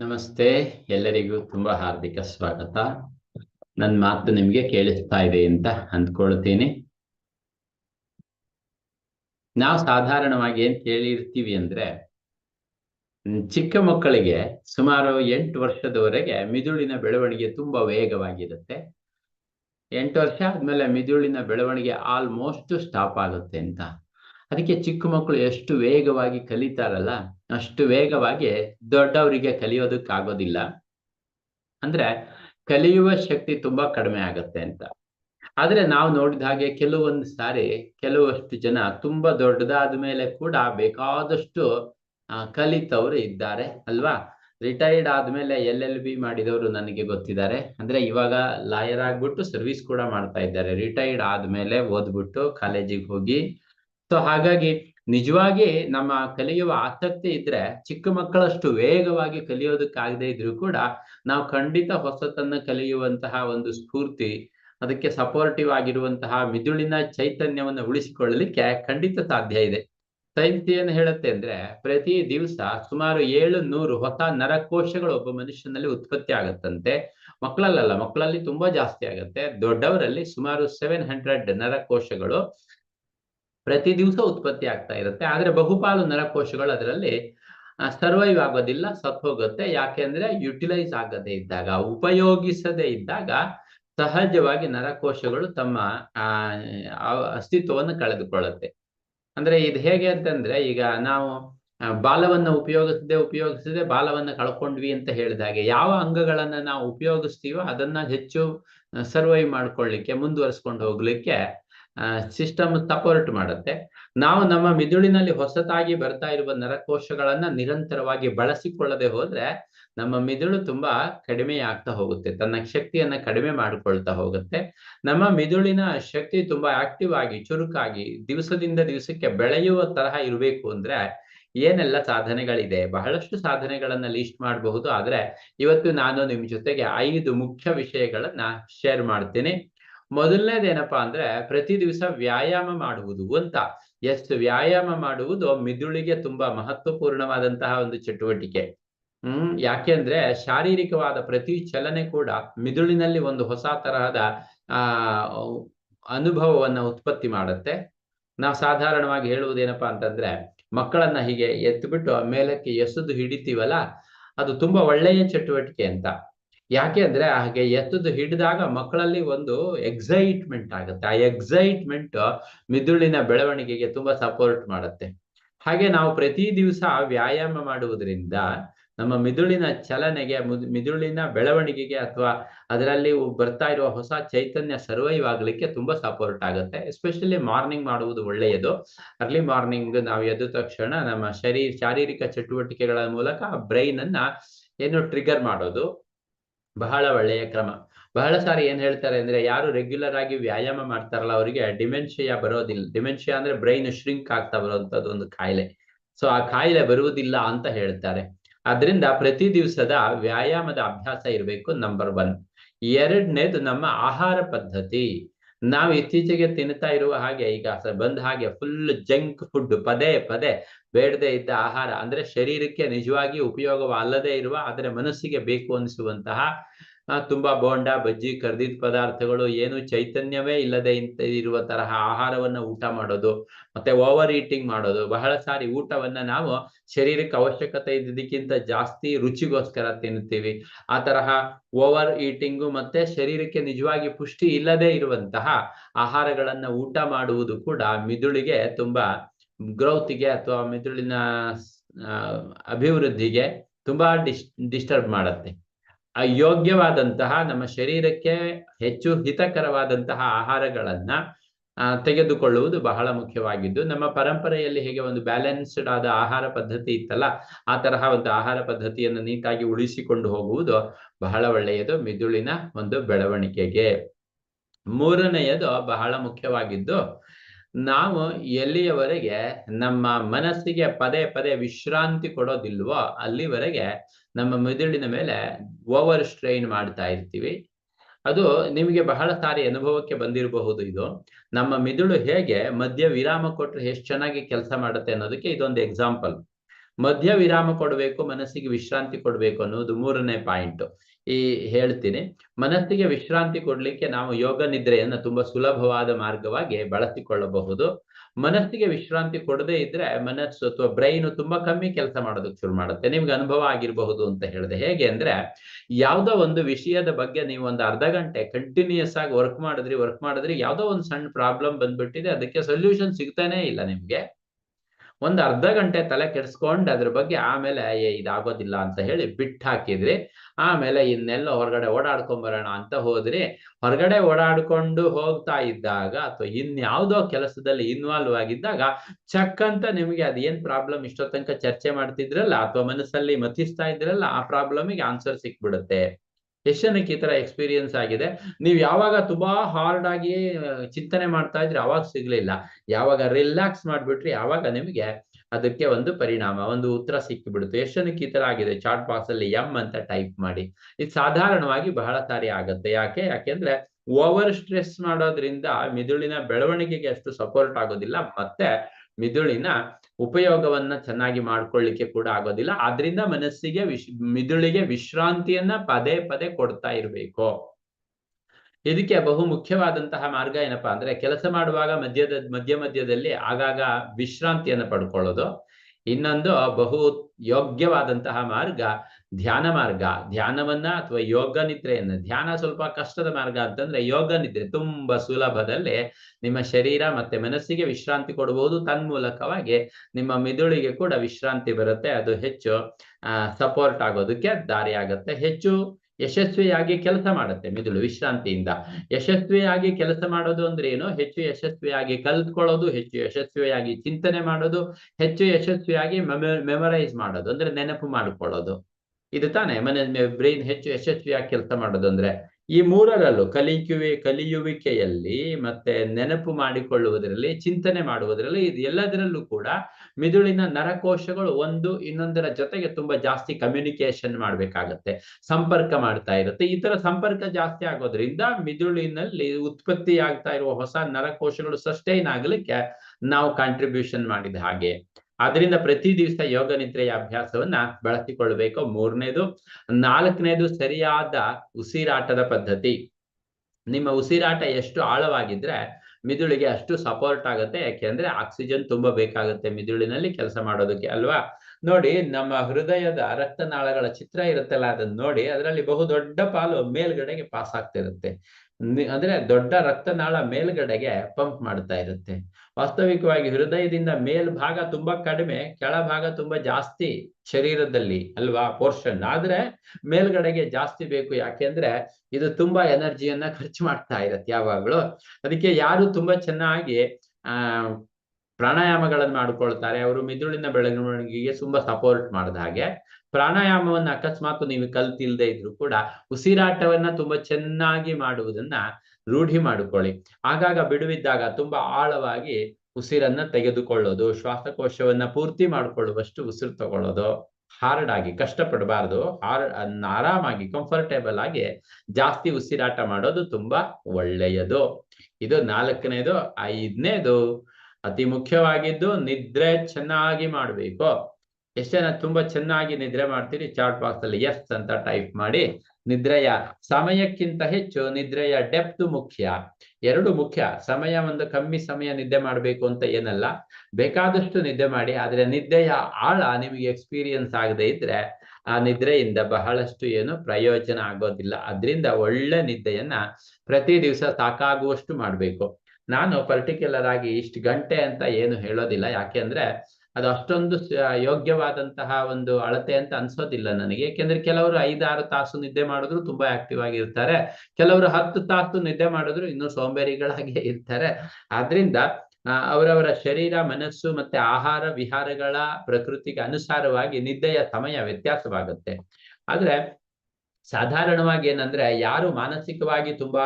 ನಮಸ್ತೆ, ಎಲ್ಲರಿಗೂ ತುಂಬಾ ಹಾರ್ದಿಕ ಸ್ವಾಗತ. ನನ್ನ ಮಾತು ನಿಮ್ಗೆ ಕೇಳಿಸ್ತಾ ಇದೆ ಅಂತ ಅಂದ್ಕೊಳ್ತೇನೆ. ನಾವು ಸಾಧಾರಣವಾಗಿ ಏನ್ ಕೇಳಿರ್ತೀವಿ ಅಂದ್ರೆ ಚಿಕ್ಕ ಮಕ್ಕಳಿಗೆ ಸುಮಾರು ಎಂಟು ವರ್ಷದವರೆಗೆ ಮಿದುಳಿನ ಬೆಳವಣಿಗೆ ತುಂಬಾ ವೇಗವಾಗಿರುತ್ತೆ. ಎಂಟು ವರ್ಷ ಆದ್ಮೇಲೆ ಮಿದುಳಿನ ಬೆಳವಣಿಗೆ ಆಲ್ಮೋಸ್ಟ್ ಸ್ಟಾಪ್ ಆಗುತ್ತೆ ಅಂತ. ಅದಕ್ಕೆ ಚಿಕ್ಕ ಮಕ್ಕಳು ಎಷ್ಟು ವೇಗವಾಗಿ ಕಲಿತಾರಲ್ಲ ಅಷ್ಟು ವೇಗವಾಗಿ ದೊಡ್ಡವರಿಗೆ ಕಲಿಯೋದಕ್ಕಾಗೋದಿಲ್ಲ. ಅಂದ್ರೆ ಕಲಿಯುವ ಶಕ್ತಿ ತುಂಬಾ ಕಡಿಮೆ ಆಗತ್ತೆ ಅಂತ. ಆದ್ರೆ ನಾವು ನೋಡಿದ ಹಾಗೆ ಕೆಲವೊಂದು ಸಾರಿ ಕೆಲವಷ್ಟು ಜನ ತುಂಬಾ ದೊಡ್ಡದಾದ ಮೇಲೆ ಕೂಡ ಬೇಕಾದಷ್ಟು ಕಲಿತವರು ಇದ್ದಾರೆ ಅಲ್ವಾ? ರಿಟೈರ್ಡ್ ಆದ್ಮೇಲೆ ಎಲ್ ಎಲ್ ಬಿ ಮಾಡಿದವರು ನನಗೆ ಗೊತ್ತಿದ್ದಾರೆ. ಅಂದ್ರೆ ಇವಾಗ ಲಾಯರ್ ಆಗ್ಬಿಟ್ಟು ಸರ್ವಿಸ್ ಕೂಡ ಮಾಡ್ತಾ ಇದ್ದಾರೆ. ರಿಟೈರ್ಡ್ ಆದ್ಮೇಲೆ ಓದ್ಬಿಟ್ಟು ಕಾಲೇಜಿಗೆ ಹೋಗಿ. ಸೊ ಹಾಗಾಗಿ ನಿಜವಾಗಿ ನಮ್ಮ ಕಲಿಯುವ ಆಸಕ್ತಿ ಇದ್ರೆ ಚಿಕ್ಕ ಮಕ್ಕಳಷ್ಟು ವೇಗವಾಗಿ ಕಲಿಯೋದಕ್ಕಾಗದೇ ಇದ್ರೂ ಕೂಡ ನಾವು ಖಂಡಿತ ಹೊಸತನ್ನ ಕಲಿಯುವಂತಹ ಒಂದು ಸ್ಫೂರ್ತಿ, ಅದಕ್ಕೆ ಸಪೋರ್ಟಿವ್ ಆಗಿರುವಂತಹ ಮಿದುಳಿನ ಚೈತನ್ಯವನ್ನು ಉಳಿಸಿಕೊಳ್ಳಲಿಕ್ಕೆ ಖಂಡಿತ ಸಾಧ್ಯ ಇದೆ. ಸೈನ್ಸ್ ಏನು ಹೇಳುತ್ತೆ ಅಂದ್ರೆ ಪ್ರತಿ ದಿವಸ ಸುಮಾರು ಏಳು ನೂರು ಹೊಸ ನರಕೋಶಗಳು ಒಬ್ಬ ಮನುಷ್ಯನಲ್ಲಿ ಉತ್ಪತ್ತಿ ಆಗತ್ತಂತೆ. ಮಕ್ಕಳಲ್ಲಲ್ಲ, ಮಕ್ಕಳಲ್ಲಿ ತುಂಬಾ ಜಾಸ್ತಿ ಆಗತ್ತೆ. ದೊಡ್ಡವರಲ್ಲಿ ಸುಮಾರು ಸೆವೆನ್ ಹಂಡ್ರೆಡ್ ನರಕೋಶಗಳು ಪ್ರತಿ ದಿವಸ ಉತ್ಪತ್ತಿ ಆಗ್ತಾ ಇರುತ್ತೆ. ಆದ್ರೆ ಬಹುಪಾಲು ನರಕೋಶಗಳು ಅದರಲ್ಲಿ ಸರ್ವೈವ್ ಆಗೋದಿಲ್ಲ, ಸತ್ ಹೋಗುತ್ತೆ. ಯಾಕೆಂದ್ರೆ ಯುಟಿಲೈಸ್ ಆಗದೆ ಇದ್ದಾಗ, ಉಪಯೋಗಿಸದೇ ಇದ್ದಾಗ ಸಹಜವಾಗಿ ನರಕೋಶಗಳು ತಮ್ಮ ಅಸ್ತಿತ್ವವನ್ನು ಕಳೆದುಕೊಳ್ಳುತ್ತೆ. ಅಂದ್ರೆ ಇದು ಹೇಗೆ ಅಂತಂದ್ರೆ, ಈಗ ನಾವು ಬಾಲವನ್ನ ಉಪಯೋಗಿಸದೆ ಉಪಯೋಗಿಸದೆ ಬಾಲವನ್ನು ಕಳ್ಕೊಂಡ್ವಿ ಅಂತ ಹೇಳಿದಾಗೆ ಯಾವ ಅಂಗಗಳನ್ನ ನಾವು ಉಪಯೋಗಿಸ್ತೀವೋ ಅದನ್ನ ಹೆಚ್ಚು ಸರ್ವೈವ್ ಮಾಡ್ಕೊಳ್ಳಿಕ್ಕೆ, ಮುಂದುವರಿಸ್ಕೊಂಡು ಹೋಗ್ಲಿಕ್ಕೆ ಸಿಸ್ಟಮ್ ಸಪೋರ್ಟ್ ಮಾಡುತ್ತೆ. ನಾವು ನಮ್ಮ ಮಿದುಳಿನಲ್ಲಿ ಹೊಸತಾಗಿ ಬರ್ತಾ ಇರುವ ನರಕೋಶಗಳನ್ನ ನಿರಂತರವಾಗಿ ಬಳಸಿಕೊಳ್ಳದೆ ಹೋದ್ರೆ ನಮ್ಮ ಮಿದುಳು ತುಂಬಾ ಕಡಿಮೆ ಆಗ್ತಾ ಹೋಗುತ್ತೆ. ತನ್ನ ಶಕ್ತಿಯನ್ನ ಕಡಿಮೆ ಮಾಡಿಕೊಳ್ತಾ ಹೋಗುತ್ತೆ. ನಮ್ಮ ಮಿದುಳಿನ ಶಕ್ತಿ ತುಂಬಾ ಆಕ್ಟಿವ್ ಆಗಿ, ಚುರುಕಾಗಿ ದಿವಸದಿಂದ ದಿವಸಕ್ಕೆ ಬೆಳೆಯುವ ತರಹ ಇರಬೇಕು ಅಂದ್ರೆ ಏನೆಲ್ಲ ಸಾಧನೆಗಳಿದೆ? ಬಹಳಷ್ಟು ಸಾಧನೆಗಳನ್ನ ಲಿಸ್ಟ್ ಮಾಡಬಹುದು. ಆದ್ರೆ ಇವತ್ತು ನಾನು ನಿಮ್ ಜೊತೆಗೆ ಐದು ಮುಖ್ಯ ವಿಷಯಗಳನ್ನ ಶೇರ್ ಮಾಡ್ತೀನಿ. ಮೊದಲನೇದೇನಪ್ಪಾ ಅಂದ್ರೆ ಪ್ರತಿ ದಿವಸ ವ್ಯಾಯಾಮ ಮಾಡುವುದು ಅಂತ. ಎಷ್ಟು ವ್ಯಾಯಾಮ ಮಾಡುವುದು ಮಿದುಳಿಗೆ ತುಂಬಾ ಮಹತ್ವಪೂರ್ಣವಾದಂತಹ ಒಂದು ಚಟುವಟಿಕೆ. ಹ್ಮ್ ಯಾಕೆಂದ್ರೆ ಶಾರೀರಿಕವಾದ ಪ್ರತಿ ಚಲನೆ ಕೂಡ ಮಿದುಳಿನಲ್ಲಿ ಒಂದು ಹೊಸ ತರಹದ, ಆ, ಅನುಭವವನ್ನ ಉತ್ಪತ್ತಿ ಮಾಡುತ್ತೆ. ನಾವು ಸಾಧಾರಣವಾಗಿ ಹೇಳುವುದೇನಪ್ಪಾ ಅಂತಂದ್ರೆ ಮಕ್ಕಳನ್ನ ಹೀಗೆ ಎತ್ಬಿಟ್ಟು ಮೇಲಕ್ಕೆ ಎಸೆದು ಹಿಡಿತೀವಲ್ಲ, ಅದು ತುಂಬಾ ಒಳ್ಳೆಯ ಚಟುವಟಿಕೆ ಅಂತ. ಯಾಕೆ ಅಂದ್ರೆ ಹಾಗೆ ಎತ್ತದು ಹಿಡಿದಾಗ ಮಕ್ಕಳಲ್ಲಿ ಒಂದು ಎಕ್ಸೈಟ್ಮೆಂಟ್ ಆಗುತ್ತೆ. ಆ ಎಕ್ಸೈಟ್ಮೆಂಟ್ ಮಿದುಳಿನ ಬೆಳವಣಿಗೆಗೆ ತುಂಬಾ ಸಪೋರ್ಟ್ ಮಾಡುತ್ತೆ. ಹಾಗೆ ನಾವು ಪ್ರತಿ ದಿವಸ ವ್ಯಾಯಾಮ ಮಾಡುವುದರಿಂದ ನಮ್ಮ ಮಿದುಳಿನ ಚಲನೆಗೆ ಮುದ್- ಮಿದುಳಿನ ಬೆಳವಣಿಗೆಗೆ ಅಥವಾ ಅದರಲ್ಲಿ ಬರ್ತಾ ಇರುವ ಹೊಸ ಚೈತನ್ಯ ಸರ್ವೈವ್ ಆಗ್ಲಿಕ್ಕೆ ತುಂಬಾ ಸಪೋರ್ಟ್ ಆಗುತ್ತೆ. ಎಸ್ಪೆಷಲಿ ಮಾರ್ನಿಂಗ್ ಮಾಡುವುದು ಒಳ್ಳೆಯದು. ಅರ್ಲಿ ಮಾರ್ನಿಂಗ್ ನಾವು ಎದ್ದ ತಕ್ಷಣ ನಮ್ಮ ಶರೀರ ಶಾರೀರಿಕ ಚಟುವಟಿಕೆಗಳ ಮೂಲಕ ಬ್ರೈನ್ ಅನ್ನ ಏನು ಟ್ರಿಗರ್ ಮಾಡೋದು. ಬಹಳ ಒಳ್ಳೆಯ ಕ್ರಮ. ಬಹಳ ಸಾರಿ ಏನ್ ಹೇಳ್ತಾರೆ ಅಂದ್ರೆ ಯಾರು ರೆಗ್ಯುಲರ್ ಆಗಿ ವ್ಯಾಯಾಮ ಮಾಡ್ತಾರಲ್ಲ ಅವರಿಗೆ ಡಿಮೆನ್ಷಿಯಾ ಬರೋದಿಲ್ಲ ಡಿಮೆನ್ಷಿಯಾ ಅಂದ್ರೆ ಬ್ರೈನ್ ಶ್ರಿಂಕ್ ಆಗ್ತಾ ಬರುವಂತದ್ದು ಒಂದು ಕಾಯಿಲೆ. ಸೊ ಆ ಕಾಯಿಲೆ ಬರುವುದಿಲ್ಲ ಅಂತ ಹೇಳ್ತಾರೆ. ಅದರಿಂದ ಪ್ರತಿ ದಿವಸದ ವ್ಯಾಯಾಮದ ಅಭ್ಯಾಸ ಇರಬೇಕು ನಂಬರ್ ಒನ್ ಎರಡನೇದು ನಮ್ಮ ಆಹಾರ ಪದ್ಧತಿ. ನಾವು ಇತ್ತೀಚೆಗೆ ತಿನ್ನುತ್ತಾ ಇರುವ ಹಾಗೆ ಈಗ ಬಂದ ಹಾಗೆ ಫುಲ್ ಜಂಕ್ ಫುಡ್ ಪದೇ ಪದೇ ಬೇಡದೆ ಇದ್ದ ಆಹಾರ ಅಂದ್ರೆ ಶರೀರಕ್ಕೆ ನಿಜವಾಗಿ ಉಪಯೋಗವಲ್ಲದೆ ಇರುವ, ಆದರೆ ಮನಸ್ಸಿಗೆ ಬೇಕು ಅನಿಸುವಂತಹ ತುಂಬಾ ಬೋಂಡ, ಬಜ್ಜಿ ಕರ್ದಿದ ಪದಾರ್ಥಗಳು ಏನು ಚೈತನ್ಯವೇ ಇಲ್ಲದೆ ಇಂತ ಇರುವ ತರಹ ಆಹಾರವನ್ನ ಊಟ ಮಾಡೋದು, ಮತ್ತೆ ಓವರ್ ಈಟಿಂಗ್ ಮಾಡೋದು, ಬಹಳ ಸಾರಿ ಊಟವನ್ನ ನಾವು ಶರೀರಕ್ಕೆ ಅವಶ್ಯಕತೆ ಇದ್ದಕ್ಕಿಂತ ಜಾಸ್ತಿ ರುಚಿಗೋಸ್ಕರ ತಿನ್ನುತ್ತೀವಿ. ಆ ತರಹ ಓವರ್ ಈಟಿಂಗು ಮತ್ತೆ ಶರೀರಕ್ಕೆ ನಿಜವಾಗಿ ಪುಷ್ಟಿ ಇಲ್ಲದೆ ಇರುವಂತಹ ಆಹಾರಗಳನ್ನ ಊಟ ಮಾಡುವುದು ಕೂಡ ಮಿದುಳಿಗೆ ತುಂಬಾ ಗ್ರೌತಿಗೆ ಅಥವಾ ಮಿದುಳಿನ ಅಭಿವೃದ್ಧಿಗೆ ತುಂಬಾ ಡಿಸ್, ಡಿಸ್ಟರ್ಬ್ ಮಾಡುತ್ತೆ. ಅಯೋಗ್ಯವಾದಂತಹ ನಮ್ಮ ಶರೀರಕ್ಕೆ ಹೆಚ್ಚು ಹಿತಕರವಾದಂತಹ ಆಹಾರಗಳನ್ನ ತೆಗೆದುಕೊಳ್ಳುವುದು ಬಹಳ ಮುಖ್ಯವಾಗಿದ್ದು, ನಮ್ಮ ಪರಂಪರೆಯಲ್ಲಿ ಹೇಗೆ ಒಂದು ಬ್ಯಾಲೆನ್ಸ್ಡ್ ಆದ ಆಹಾರ ಪದ್ಧತಿ ಇತ್ತಲ್ಲ, ಆ ತರಹ ಒಂದು ಆಹಾರ ಪದ್ಧತಿಯನ್ನು ನೀಟಾಗಿ ಉಳಿಸಿಕೊಂಡು ಹೋಗುವುದು ಬಹಳ ಒಳ್ಳೆಯದು, ಮಿದುಳಿನ ಒಂದು ಬೆಳವಣಿಗೆಗೆ. ಮೂರನೆಯದು ಬಹಳ ಮುಖ್ಯವಾಗಿದ್ದು ನಾವು ಎಲ್ಲಿಯವರೆಗೆ ನಮ್ಮ ಮನಸ್ಸಿಗೆ ಪದೇ ಪದೇ ವಿಶ್ರಾಂತಿ ಕೊಡೋದಿಲ್ವೋ ಅಲ್ಲಿವರೆಗೆ ನಮ್ಮ ಮೆದುಳಿನ ಮೇಲೆ ಓವರ್ ಸ್ಟ್ರೈನ್ ಮಾಡ್ತಾ ಇರ್ತೀವಿ. ಅದು ನಿಮಗೆ ಬಹಳ ಸಾರಿ ಅನುಭವಕ್ಕೆ ಬಂದಿರಬಹುದು ಇದು. ನಮ್ಮ ಮಿದುಳು ಹೇಗೆ ಮಧ್ಯ ವಿರಾಮ ಕೊಟ್ಟರೆ ಎಷ್ಟು ಚೆನ್ನಾಗಿ ಕೆಲಸ ಮಾಡುತ್ತೆ ಅನ್ನೋದಕ್ಕೆ ಇದೊಂದು ಎಕ್ಸಾಂಪಲ್ ಮಧ್ಯ ವಿರಾಮ ಕೊಡಬೇಕು, ಮನಸ್ಸಿಗೆ ವಿಶ್ರಾಂತಿ ಕೊಡಬೇಕು ಅನ್ನೋದು ಮೂರನೇ ಪಾಯಿಂಟ್ ಈ ಹೇಳ್ತೀನಿ. ಮನಸ್ಸಿಗೆ ವಿಶ್ರಾಂತಿ ಕೊಡ್ಲಿಕ್ಕೆ ನಾವು ಯೋಗ ನಿದ್ರೆಯನ್ನ ತುಂಬಾ ಸುಲಭವಾದ ಮಾರ್ಗವಾಗಿ ಬಳಸಿಕೊಳ್ಳಬಹುದು. ಮನಸ್ಸಿಗೆ ವಿಶ್ರಾಂತಿ ಕೊಡದೇ ಇದ್ರೆ ಮನಸ್ಸು ಅಥವಾ ಬ್ರೈನ್ ತುಂಬಾ ಕಮ್ಮಿ ಕೆಲಸ ಮಾಡೋದಕ್ಕೆ ಶುರು ಮಾಡುತ್ತೆ. ನಿಮ್ಗೆ ಅನುಭವ ಆಗಿರಬಹುದು ಅಂತ ಹೇಳಿದೆ. ಹೇಗೆ ಅಂದ್ರೆ ಯಾವ್ದೋ ಒಂದು ವಿಷಯದ ಬಗ್ಗೆ ನೀವು ಒಂದು ಅರ್ಧ ಗಂಟೆ ಕಂಟಿನ್ಯೂಸ್ ಆಗಿ ವರ್ಕ್ ಮಾಡಿದ್ರಿ ವರ್ಕ್ ಮಾಡಿದ್ರಿ, ಯಾವ್ದೋ ಒಂದು ಸಣ್ಣ ಪ್ರಾಬ್ಲಮ್ ಬಂದ್ಬಿಟ್ಟಿದೆ, ಅದಕ್ಕೆ ಸೊಲ್ಯೂಷನ್ ಸಿಗ್ತಾನೆ ಇಲ್ಲ ನಿಮ್ಗೆ. ಒಂದ್ ಅರ್ಧ ಗಂಟೆ ತಲೆ ಕೆಡ್ಸ್ಕೊಂಡ್ ಅದ್ರ ಬಗ್ಗೆ ಆಮೇಲೆ ಇದಾಗೋದಿಲ್ಲ ಅಂತ ಹೇಳಿ ಬಿಟ್ಟು ಹಾಕಿದ್ರಿ ಆಮೇಲೆ ಇನ್ನೆಲ್ಲ ಹೊರಗಡೆ ಓಡಾಡ್ಕೊಂಡ್ ಬರೋಣ ಅಂತ ಹೋದ್ರೆ ಹೊರಗಡೆ ಓಡಾಡ್ಕೊಂಡು ಹೋಗ್ತಾ ಇದ್ದಾಗ ಅಥವಾ ಇನ್ಯಾವುದೋ ಕೆಲಸದಲ್ಲಿ ಇನ್ವಾಲ್ವ್ ಆಗಿದ್ದಾಗ ಚಕ್ ಅಂತ ನಿಮಗೆ ಅದೇನ್ ಪ್ರಾಬ್ಲಮ್ ಇಷ್ಟೋ ತನಕ ಚರ್ಚೆ ಮಾಡ್ತಿದ್ರಲ್ಲ ಅಥವಾ ಮನಸ್ಸಲ್ಲಿ ಮತಿಸ್ತಾ ಇದ್ರಲ್ಲ ಆ ಪ್ರಾಬ್ಲಮಿಗೆ ಆನ್ಸರ್ ಸಿಕ್ಬಿಡುತ್ತೆ. ಎಷ್ಟು ಜನಕ್ಕೆ ಈ ತರ ಎಕ್ಸ್ಪೀರಿಯನ್ಸ್ ಆಗಿದೆ. ನೀವು ಯಾವಾಗ ತುಂಬಾ ಹಾರ್ಡ್ ಆಗಿ ಚಿಂತನೆ ಮಾಡ್ತಾ ಇದ್ರೆ ಅವಾಗ ಸಿಗ್ಲಿಲ್ಲ. ಯಾವಾಗ ರಿಲ್ಯಾಕ್ಸ್ ಮಾಡ್ಬಿಟ್ರಿ ಯಾವಾಗ ನಿಮಗೆ ಅದಕ್ಕೆ ಒಂದು ಪರಿಣಾಮ, ಒಂದು ಉತ್ತರ ಸಿಕ್ಕಿಬಿಡುತ್ತೆ. ಎಷ್ಟು ಜನಕ್ಕೆ ಈ ತರ ಆಗಿದೆ. ಚಾಟ್ ಬಾಕ್ಸ್ ಅಲ್ಲಿ ಎಂ ಅಂತ ಟೈಪ್ ಮಾಡಿ. ಇದು ಸಾಧಾರಣವಾಗಿ ಬಹಳ ಸಾರಿ ಆಗುತ್ತೆ. ಯಾಕೆ? ಯಾಕೆಂದ್ರೆ ಓವರ್ ಸ್ಟ್ರೆಸ್ ಮಾಡೋದ್ರಿಂದ ಮಿದುಳಿನ ಬೆಳವಣಿಗೆಗೆ ಅಷ್ಟು ಸಪೋರ್ಟ್ ಆಗೋದಿಲ್ಲ. ಮತ್ತೆ ಮಿದುಳಿನ ಉಪಯೋಗವನ್ನ ಚೆನ್ನಾಗಿ ಮಾಡ್ಕೊಳ್ಳಿಕ್ಕೆ ಕೂಡ ಆಗೋದಿಲ್ಲ. ಆದ್ರಿಂದ ಮನಸ್ಸಿಗೆ ವಿಶ್, ಮಿದುಳಿಗೆ ವಿಶ್ರಾಂತಿಯನ್ನ ಪದೇ ಪದೇ ಕೊಡ್ತಾ ಇರ್ಬೇಕು. ಇದಕ್ಕೆ ಬಹು ಮುಖ್ಯವಾದಂತಹ ಮಾರ್ಗ ಏನಪ್ಪಾ ಅಂದ್ರೆ ಕೆಲಸ ಮಾಡುವಾಗ ಮಧ್ಯದ, ಮಧ್ಯ ಮಧ್ಯದಲ್ಲಿ ಆಗಾಗ ವಿಶ್ರಾಂತಿಯನ್ನು ಪಡ್ಕೊಳ್ಳೋದು. ಇನ್ನೊಂದು ಬಹು ಯೋಗ್ಯವಾದಂತಹ ಮಾರ್ಗ ಧ್ಯಾನ ಮಾರ್ಗ. ಧ್ಯಾನವನ್ನ ಅಥವಾ ಯೋಗ ನಿದ್ರೆಯನ್ನ. ಧ್ಯಾನ ಸ್ವಲ್ಪ ಕಷ್ಟದ ಮಾರ್ಗ ಅಂತಂದ್ರೆ ಯೋಗ ನಿದ್ರೆ. ತುಂಬಾ ಸುಲಭದಲ್ಲಿ ನಿಮ್ಮ ಶರೀರ ಮತ್ತೆ ಮನಸ್ಸಿಗೆ ವಿಶ್ರಾಂತಿ ಕೊಡಬಹುದು ತನ್ಮೂಲಕವಾಗಿ ನಿಮ್ಮ ಮಿದುಳಿಗೆ ಕೂಡ ವಿಶ್ರಾಂತಿ ಬರುತ್ತೆ. ಅದು ಹೆಚ್ಚು ಸಪೋರ್ಟ್ ಆಗೋದಕ್ಕೆ ದಾರಿ ಆಗುತ್ತೆ ಹೆಚ್ಚು ಯಶಸ್ವಿಯಾಗಿ ಕೆಲಸ ಮಾಡುತ್ತೆ ಮಿದುಳು ವಿಶ್ರಾಂತಿಯಿಂದ. ಯಶಸ್ವಿಯಾಗಿ ಕೆಲಸ ಮಾಡೋದು ಅಂದ್ರೆ ಏನು? ಹೆಚ್ಚು ಯಶಸ್ವಿಯಾಗಿ ಕಲ್ತ್ಕೊಳ್ಳೋದು, ಹೆಚ್ಚು ಯಶಸ್ವಿಯಾಗಿ ಚಿಂತನೆ ಮಾಡೋದು, ಹೆಚ್ಚು ಯಶಸ್ವಿಯಾಗಿ ಮೆಮರೈಸ್ ಮಾಡೋದು ಅಂದ್ರೆ ನೆನಪು ಮಾಡಿಕೊಳ್ಳೋದು. ಇದು ತಾನೇ ಮನೆ ಬ್ರೈನ್ ಹೆಚ್ಚು ಯಶಸ್ವಿಯಾಗಿ ಕೆಲಸ ಮಾಡೋದು ಅಂದ್ರೆ. ಈ ಮೂರರಲ್ಲೂ ಕಲಿಕುವೆ ಕಲಿಯುವಿಕೆಯಲ್ಲಿ ಮತ್ತೆ ನೆನಪು ಮಾಡಿಕೊಳ್ಳುವುದರಲ್ಲಿ, ಚಿಂತನೆ ಮಾಡುವುದರಲ್ಲಿ ಇದು ಎಲ್ಲದರಲ್ಲೂ ಕೂಡ ಮಿದುಳಿನ ನರಕೋಶಗಳು ಒಂದು, ಇನ್ನೊಂದರ ಜೊತೆಗೆ ತುಂಬಾ ಜಾಸ್ತಿ ಕಮ್ಯುನಿಕೇಶನ್ ಮಾಡ್ಬೇಕಾಗತ್ತೆ, ಸಂಪರ್ಕ ಮಾಡ್ತಾ ಇರುತ್ತೆ. ಈ ತರ ಸಂಪರ್ಕ ಜಾಸ್ತಿ ಆಗೋದ್ರಿಂದ ಮಿದುಳಿನಲ್ಲಿ ಉತ್ಪತ್ತಿ ಆಗ್ತಾ ಇರುವ ಹೊಸ ನರಕೋಶಗಳು ಸಸ್ಟೈನ್ ಆಗ್ಲಿಕ್ಕೆ ನಾವು ಕಾಂಟ್ರಿಬ್ಯೂಷನ್ ಮಾಡಿದ ಹಾಗೆ. ಆದ್ರಿಂದ ಪ್ರತಿ ದಿವಸ ಯೋಗ ನಿದ್ರೆಯ ಅಭ್ಯಾಸವನ್ನ ಬಳಸಿಕೊಳ್ಬೇಕು. ಮೂರನೇದು, ನಾಲ್ಕನೇದು ಸರಿಯಾದ ಉಸಿರಾಟದ ಪದ್ಧತಿ. ನಿಮ್ಮ ಉಸಿರಾಟ ಎಷ್ಟು ಆಳವಾಗಿದ್ರೆ ಮಿದುಳಿಗೆ ಅಷ್ಟು ಸಪೋರ್ಟ್ ಆಗುತ್ತೆ. ಯಾಕೆಂದ್ರೆ ಆಕ್ಸಿಜನ್ ತುಂಬಾ ಬೇಕಾಗುತ್ತೆ ಮಿದುಳಿನಲ್ಲಿ ಕೆಲಸ ಮಾಡೋದಕ್ಕೆ ಅಲ್ವಾ? ನೋಡಿ, ನಮ್ಮ ಹೃದಯದ ರಕ್ತನಾಳಗಳ ಚಿತ್ರ ಇರುತ್ತಲ್ಲ, ಅದನ್ನ ನೋಡಿ. ಅದರಲ್ಲಿ ಬಹು ದೊಡ್ಡ ಪಾಲು ಮೇಲ್ಗಡೆಗೆ ಪಾಸ್ ಆಗ್ತಾ ಇರುತ್ತೆ ಅಂದ್ರೆ ದೊಡ್ಡ ರಕ್ತನಾಳ ಮೇಲ್ಗಡೆಗೆ ಪಂಪ್ ಮಾಡ್ತಾ ಇರುತ್ತೆ. ವಾಸ್ತವಿಕವಾಗಿ ಹೃದಯದಿಂದ ಮೇಲ್ಭಾಗ ತುಂಬಾ ಕಡಿಮೆ, ಕೆಳಭಾಗ ತುಂಬಾ ಜಾಸ್ತಿ ಶರೀರದಲ್ಲಿ ಅಲ್ವಾ ಪೋರ್ಷನ್ ಆದ್ರೆ ಮೇಲ್ಗಡೆಗೆ ಜಾಸ್ತಿ ಬೇಕು. ಯಾಕೆಂದ್ರೆ ಇದು ತುಂಬಾ ಎನರ್ಜಿಯನ್ನ ಖರ್ಚು ಮಾಡ್ತಾ ಇರತ್ತೆ ಯಾವಾಗ್ಲೂ. ಅದಕ್ಕೆ ಯಾರು ತುಂಬಾ ಚೆನ್ನಾಗಿ, ಆ, ಪ್ರಾಣಾಯಾಮಗಳನ್ನು ಮಾಡ್ಕೊಳ್ತಾರೆ. ಅವರು ಮಿದುಳಿನ ಬೆಳವಣಿಗೆಗೆ ತುಂಬಾ ಸಪೋರ್ಟ್ ಮಾಡಿದ ಹಾಗೆ. ಪ್ರಾಣಾಯಾಮವನ್ನ ಅಕಸ್ಮಾತ್ ನೀವು ಕಲ್ತಿಲ್ದೇ ಇದ್ರು ಕೂಡ ಉಸಿರಾಟವನ್ನ ತುಂಬಾ ಚೆನ್ನಾಗಿ ಮಾಡುವುದನ್ನ ರೂಢಿ ಮಾಡಿಕೊಳ್ಳಿ. ಆಗಾಗ ಬಿಡುವಿದ್ದಾಗ ತುಂಬಾ ಆಳವಾಗಿ ಉಸಿರನ್ನ ತೆಗೆದುಕೊಳ್ಳೋದು, ಶ್ವಾಸಕೋಶವನ್ನ ಪೂರ್ತಿ ಮಾಡ್ಕೊಳ್ಳುವಷ್ಟು ಉಸಿರು ತಗೊಳ್ಳೋದು ಹಾರ್ಡ್ ಆಗಿ ಕಷ್ಟಪಡಬಾರ್ದು ಹಾರ್ಡ್ ಆರಾಮಾಗಿ ಕಂಫರ್ಟೇಬಲ್ ಆಗಿ ಜಾಸ್ತಿ ಉಸಿರಾಟ ಮಾಡೋದು ತುಂಬಾ ಒಳ್ಳೆಯದು. ಇದು ನಾಲ್ಕನೇದು, ಐದನೇದು, ಅತಿ ಮುಖ್ಯವಾಗಿದ್ದು ನಿದ್ರೆ ಚೆನ್ನಾಗಿ ಮಾಡ್ಬೇಕು. ಎಷ್ಟು ಜನ ತುಂಬಾ ಚೆನ್ನಾಗಿ ನಿದ್ರೆ ಮಾಡ್ತೀರಿ? ಚಾಟ್ ಬಾಕ್ಸ್ ಅಲ್ಲಿ ಎಸ್ ಅಂತ ಟೈಪ್ ಮಾಡಿ ನಿದ್ರೆಯ ಸಮಯಕ್ಕಿಂತ ಹೆಚ್ಚು ನಿದ್ರೆಯ ಡೆಪ್ತ್ ಮುಖ್ಯ. ಎರಡು ಮುಖ್ಯ. ಸಮಯ ಒಂದು ಕಮ್ಮಿ ಸಮಯ ನಿದ್ದೆ ಮಾಡಬೇಕು ಅಂತ ಏನಲ್ಲ. ಬೇಕಾದಷ್ಟು ನಿದ್ದೆ ಮಾಡಿ, ಆದ್ರೆ ನಿದ್ದೆಯ ಆಳ ನಿಮಗೆ ಎಕ್ಸ್ಪೀರಿಯನ್ಸ್ ಆಗದೆ ಇದ್ರೆ ಆ ನಿದ್ರೆಯಿಂದ ಬಹಳಷ್ಟು ಏನು ಪ್ರಯೋಜನ ಆಗೋದಿಲ್ಲ. ಅದರಿಂದ ಒಳ್ಳೆ ನಿದ್ದೆಯನ್ನ ಪ್ರತಿ ದಿವಸ ಸಾಕಾಗುವಷ್ಟು ಮಾಡಬೇಕು. ನಾನು ಪರ್ಟಿಕ್ಯುಲರ್ ಆಗಿ ಇಷ್ಟು ಗಂಟೆ ಅಂತ ಏನು ಹೇಳೋದಿಲ್ಲ. ಯಾಕೆಂದ್ರೆ ಅದು ಅಷ್ಟೊಂದು ಯೋಗ್ಯವಾದಂತಹ ಒಂದು ಅಳತೆ ಅಂತ ಅನ್ಸೋದಿಲ್ಲ ನನಗೆ. ಯಾಕೆಂದ್ರೆ ಕೆಲವರು ಐದಾರು ತಾಸು ನಿದ್ದೆ ಮಾಡಿದ್ರು ತುಂಬಾ ಆಕ್ಟಿವ್ ಆಗಿರ್ತಾರೆ. ಕೆಲವರು ಹತ್ತು ತಾಸು ನಿದ್ದೆ ಮಾಡಿದ್ರು ಇನ್ನೂ ಸೋಂಬೇರಿಗಳಾಗಿ ಇರ್ತಾರೆ. ಆದ್ರಿಂದ ಅವರವರ ಶರೀರ, ಮನಸ್ಸು ಮತ್ತೆ ಆಹಾರ, ವಿಹಾರಗಳ ಪ್ರಕೃತಿಗೆ ಅನುಸಾರವಾಗಿ ನಿದ್ದೆಯ ಸಮಯ ವ್ಯತ್ಯಾಸವಾಗುತ್ತೆ. ಆದ್ರೆ ಸಾಧಾರಣವಾಗಿ ಏನಂದ್ರೆ ಯಾರು ಮಾನಸಿಕವಾಗಿ ತುಂಬಾ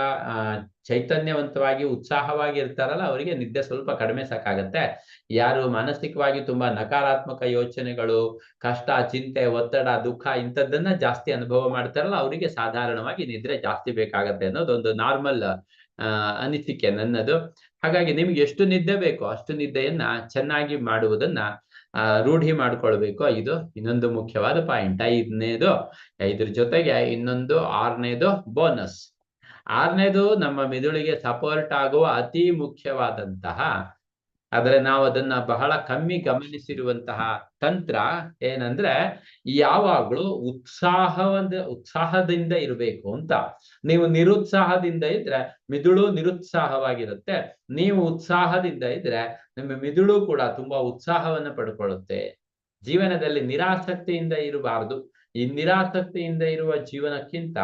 ಚೈತನ್ಯವಂತವಾಗಿ, ಉತ್ಸಾಹವಾಗಿ ಇರ್ತಾರಲ್ಲ ಅವರಿಗೆ ನಿದ್ದೆ ಸ್ವಲ್ಪ ಕಡಿಮೆ ಸಾಕಾಗತ್ತೆ. ಯಾರು ಮಾನಸಿಕವಾಗಿ ತುಂಬಾ ನಕಾರಾತ್ಮಕ ಯೋಚನೆಗಳು, ಕಷ್ಟ, ಚಿಂತೆ, ಒತ್ತಡ, ದುಃಖ ಇಂಥದ್ದನ್ನ ಜಾಸ್ತಿ ಅನುಭವ ಮಾಡ್ತಾರಲ್ಲ ಅವರಿಗೆ ಸಾಧಾರಣವಾಗಿ ನಿದ್ರೆ ಜಾಸ್ತಿ ಬೇಕಾಗತ್ತೆ ಅನ್ನೋದೊಂದು ನಾರ್ಮಲ್ ಅನಿಸಿಕೆ ನನ್ನದು. ಹಾಗಾಗಿ ನಿಮ್ಗೆ ಎಷ್ಟು ನಿದ್ದೆ ಬೇಕೋ ಅಷ್ಟು ನಿದ್ದೆಯನ್ನ ಚೆನ್ನಾಗಿ ಮಾಡುವುದನ್ನ ರೂಢಿ ಮಾಡ್ಕೊಳ್ಬೇಕು. ಇದು ಇನ್ನೊಂದು ಮುಖ್ಯವಾದ ಪಾಯಿಂಟ್. ಐದನೇದು, ಇದ್ರ ಜೊತೆಗೆ ಇನ್ನೊಂದು ಆರನೇದು ಬೋನಸ್. ಆರನೇದು ನಮ್ಮ ಮಿದುಳಿಗೆ ಸಪೋರ್ಟ್ ಆಗುವ ಅತಿ ಮುಖ್ಯವಾದಂತಹ ಆದ್ರೆ ನಾವು ಅದನ್ನ ಬಹಳ ಕಮ್ಮಿ ಗಮನಿಸಿರುವಂತಹ ತಂತ್ರ ಏನಂದ್ರೆ ಯಾವಾಗ್ಲೂ ಉತ್ಸಾಹವಂದ, ಉತ್ಸಾಹದಿಂದ ಇರಬೇಕು ಅಂತ. ನೀವು ನಿರುತ್ಸಾಹದಿಂದ ಇದ್ರೆ ಮಿದುಳು ನಿರುತ್ಸಾಹವಾಗಿರುತ್ತೆ. ನೀವು ಉತ್ಸಾಹದಿಂದ ಇದ್ರೆ ನಿಮ್ಮ ಮಿದುಳು ಕೂಡ ತುಂಬಾ ಉತ್ಸಾಹವನ್ನ ಪಡ್ಕೊಳ್ಳುತ್ತೆ. ಜೀವನದಲ್ಲಿ ನಿರಾಸಕ್ತಿಯಿಂದ ಇರಬಾರ್ದು. ಈ ನಿರಾಸಕ್ತಿಯಿಂದ ಇರುವ ಜೀವನಕ್ಕಿಂತ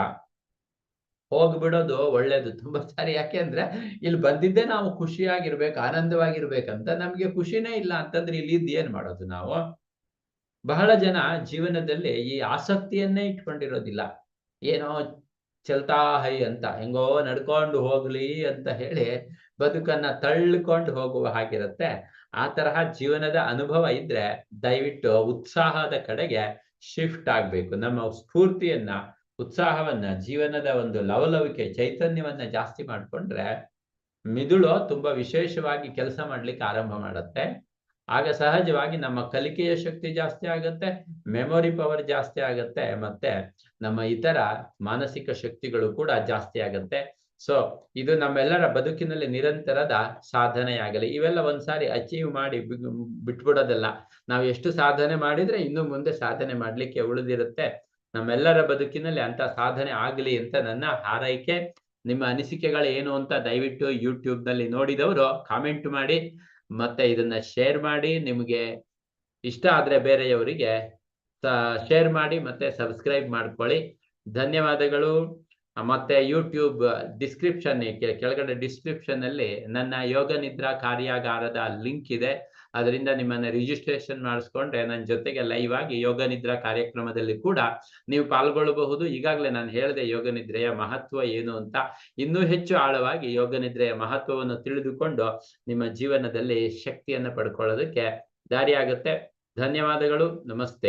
ಹೋಗ್ಬಿಡೋದು ಒಳ್ಳೇದು. ತುಂಬಾ ಸಾರಿ. ಯಾಕೆಂದ್ರೆ ಇಲ್ಲಿ ಬಂದಿದ್ದೇ ನಾವು ಖುಷಿಯಾಗಿರ್ಬೇಕು, ಆನಂದವಾಗಿರ್ಬೇಕಂತ ನಮ್ಗೆ ಖುಷಿನೇ ಇಲ್ಲ ಅಂತಂದ್ರೆ ಇಲ್ಲಿ ಇದ್ದು ಏನ್ ಮಾಡೋದು ನಾವು? ಬಹಳ ಜನ ಜೀವನದಲ್ಲಿ ಈ ಆಸಕ್ತಿಯನ್ನೇ ಇಟ್ಕೊಂಡಿರೋದಿಲ್ಲ. ಏನೋ ಚಲ್ತಾ ಹೈ ಅಂತ, ಹೆಂಗೋ ನಡ್ಕೊಂಡು ಹೋಗ್ಲಿ ಅಂತ ಹೇಳಿ ಬದುಕನ್ನ ತಳ್ಕೊಂಡು ಹೋಗುವ ಹಾಗಿರುತ್ತೆ. ಆ ತರಹ ಜೀವನದ ಅನುಭವ ಇದ್ರೆ ದಯವಿಟ್ಟು ಉತ್ಸಾಹದ ಕಡೆಗೆ ಶಿಫ್ಟ್ ಆಗ್ಬೇಕು. ನಮ್ಮ ಸ್ಫೂರ್ತಿಯನ್ನ ಉತ್ಸಾಹವನ್ನ, ಜೀವನದ ಒಂದು ಲವಲವಿಕೆ, ಚೈತನ್ಯವನ್ನ ಜಾಸ್ತಿ ಮಾಡ್ಕೊಂಡ್ರೆ ಮಿದುಳು ತುಂಬಾ ವಿಶೇಷವಾಗಿ ಕೆಲಸ ಮಾಡ್ಲಿಕ್ಕೆ ಆರಂಭ ಮಾಡುತ್ತೆ. ಆಗ ಸಹಜವಾಗಿ ನಮ್ಮ ಕಲಿಕೆಯ ಶಕ್ತಿ ಜಾಸ್ತಿ ಆಗುತ್ತೆ ಮೆಮೊರಿ ಪವರ್ ಜಾಸ್ತಿ ಆಗುತ್ತೆ, ಮತ್ತೆ ನಮ್ಮ ಇತರ ಮಾನಸಿಕ ಶಕ್ತಿಗಳು ಕೂಡ ಜಾಸ್ತಿ ಆಗುತ್ತೆ. ಸೊ ಇದು ನಮ್ಮೆಲ್ಲರ ಬದುಕಿನಲ್ಲಿ ನಿರಂತರದ ಸಾಧನೆಯಾಗಲಿ. ಇವೆಲ್ಲ ಒಂದ್ಸಾರಿ ಅಚೀವ್ ಮಾಡಿ ಬಿಟ್ಬಿಡೋದಲ್ಲ. ನಾವು ಎಷ್ಟು ಸಾಧನೆ ಮಾಡಿದ್ರೆ ಇನ್ನು ಮುಂದೆ ಸಾಧನೆ ಮಾಡ್ಲಿಕ್ಕೆ ಉಳಿದಿರುತ್ತೆ. ನಮ್ಮೆಲ್ಲರ ಬದುಕಿನಲ್ಲಿ ಅಂತ ಸಾಧನೆ ಆಗಲಿ ಅಂತ ನನ್ನ ಹಾರೈಕೆ. ನಿಮ್ಮ ಅನಿಸಿಕೆಗಳು ಏನು ಅಂತ ದಯವಿಟ್ಟು ಯೂಟ್ಯೂಬ್ನಲ್ಲಿ ನೋಡಿದವರು ಕಾಮೆಂಟ್ ಮಾಡಿ, ಮತ್ತೆ ಇದನ್ನ ಶೇರ್ ಮಾಡಿ. ನಿಮಗೆ ಇಷ್ಟ ಆದ್ರೆ ಬೇರೆಯವರಿಗೆ ಶೇರ್ ಮಾಡಿ, ಮತ್ತೆ ಸಬ್ಸ್ಕ್ರೈಬ್ ಮಾಡ್ಕೊಳ್ಳಿ. ಧನ್ಯವಾದಗಳು. ಮತ್ತೆ ಯೂಟ್ಯೂಬ್ ಡಿಸ್ಕ್ರಿಪ್ಷನ್ ಕೆಳಗಡೆ ಡಿಸ್ಕ್ರಿಪ್ಷನ್ ಅಲ್ಲಿ ನನ್ನ ಯೋಗ ನಿದ್ರಾ ಕಾರ್ಯಾಗಾರದ ಲಿಂಕ್ ಇದೆ. ಅದರಿಂದ ನಿಮ್ಮನ್ನ ರಿಜಿಸ್ಟ್ರೇಷನ್ ಮಾಡಿಸ್ಕೊಂಡ್ರೆ ನನ್ನ ಜೊತೆಗೆ ಲೈವ್ ಆಗಿ ಯೋಗ ನಿದ್ರಾ ಕಾರ್ಯಕ್ರಮದಲ್ಲಿ ಕೂಡ ನೀವು ಪಾಲ್ಗೊಳ್ಳಬಹುದು. ಈಗಾಗಲೇ ನಾನು ಹೇಳಿದೆ ಯೋಗ ನಿದ್ರೆಯ ಮಹತ್ವ ಏನು ಅಂತ. ಇನ್ನೂ ಹೆಚ್ಚು ಆಳವಾಗಿ ಯೋಗ ನಿದ್ರೆಯ ಮಹತ್ವವನ್ನು ತಿಳಿದುಕೊಂಡು ನಿಮ್ಮ ಜೀವನದಲ್ಲಿ ಶಕ್ತಿಯನ್ನು ಪಡ್ಕೊಳ್ಳೋದಕ್ಕೆ ದಾರಿ ಆಗುತ್ತೆ ಧನ್ಯವಾದಗಳು. ನಮಸ್ತೆ.